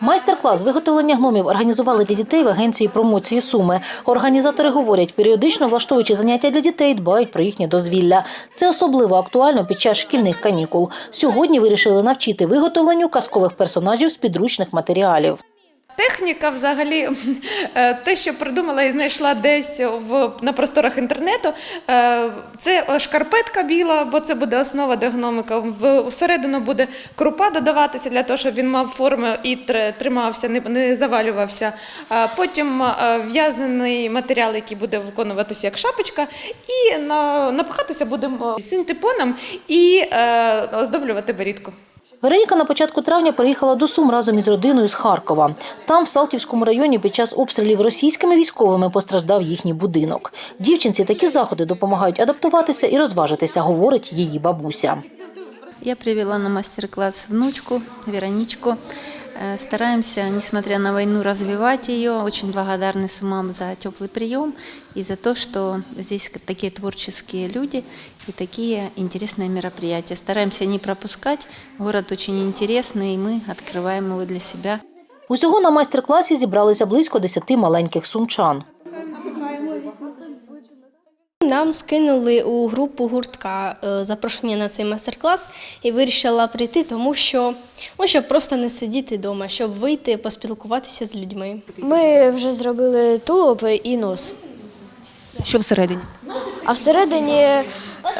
Майстер-клас виготовлення гномів організували для дітей в агенції промоції Суми. Організатори говорять, періодично влаштовуючи заняття для дітей, дбають про їхнє дозвілля. Це особливо актуально під час шкільних канікул. Сьогодні вирішили навчити виготовленню казкових персонажів з підручних матеріалів. Техніка, взагалі, е, те, що придумала і знайшла десь в на просторах інтернету, е, це шкарпетка біла, бо це буде основа для гномика. Всередину буде крупа додаватися для того, щоб він мав форму і тримався, не, завалювався. Потім е, в'язаний матеріал, який буде виконуватися як шапочка, і на, напихатися будемо синтепоном і оздоблювати борідку. Вероніка на початку травня приїхала до Сум разом із родиною з Харкова. Там, в Салтівському районі, під час обстрілів російськими військовими постраждав їхній будинок. Дівчинці такі заходи допомагають адаптуватися і розважитися, говорить її бабуся. Я привела на мастер-класс внучку, Вероничку. Э, Стараемся, несмотря на войну, развивать ее. Очень благодарны Сумам за теплый прием и за то, что здесь такие творческие люди и такие интересные мероприятия. Стараемся не пропускать. Город очень интересный, и мы открываем его для себя. Усього на майстер-класі зібралися близько десяти маленьких сумчан. Нам скинули у групу гуртка е, запрошення на цей майстер-клас і вирішила прийти, тому що ну, щоб просто не сидіти вдома, щоб вийти, поспілкуватися з людьми. Ми вже зробили тулуб і нос. Що всередині? А всередині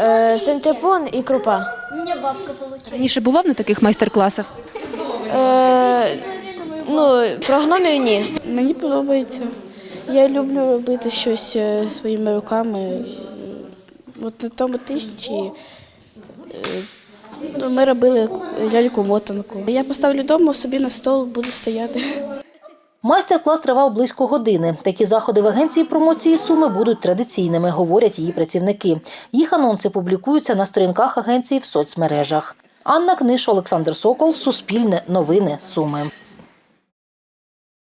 е, синтепон і крупа. Раніше бував на таких майстер-класах? Е, ну, про гномів ні. Мені подобається. Я люблю робити щось е, своїми руками. От на тому тижні е, ну, ми робили ляльку-мотанку. Я поставлю вдома собі на стол, буду стояти. Майстер-клас тривав близько години. Такі заходи в агенції промоції Суми будуть традиційними, говорять її працівники. Їх анонси публікуються на сторінках агенції в соцмережах. Анна Книж, Олександр Сокол, Суспільне, Новини, Суми.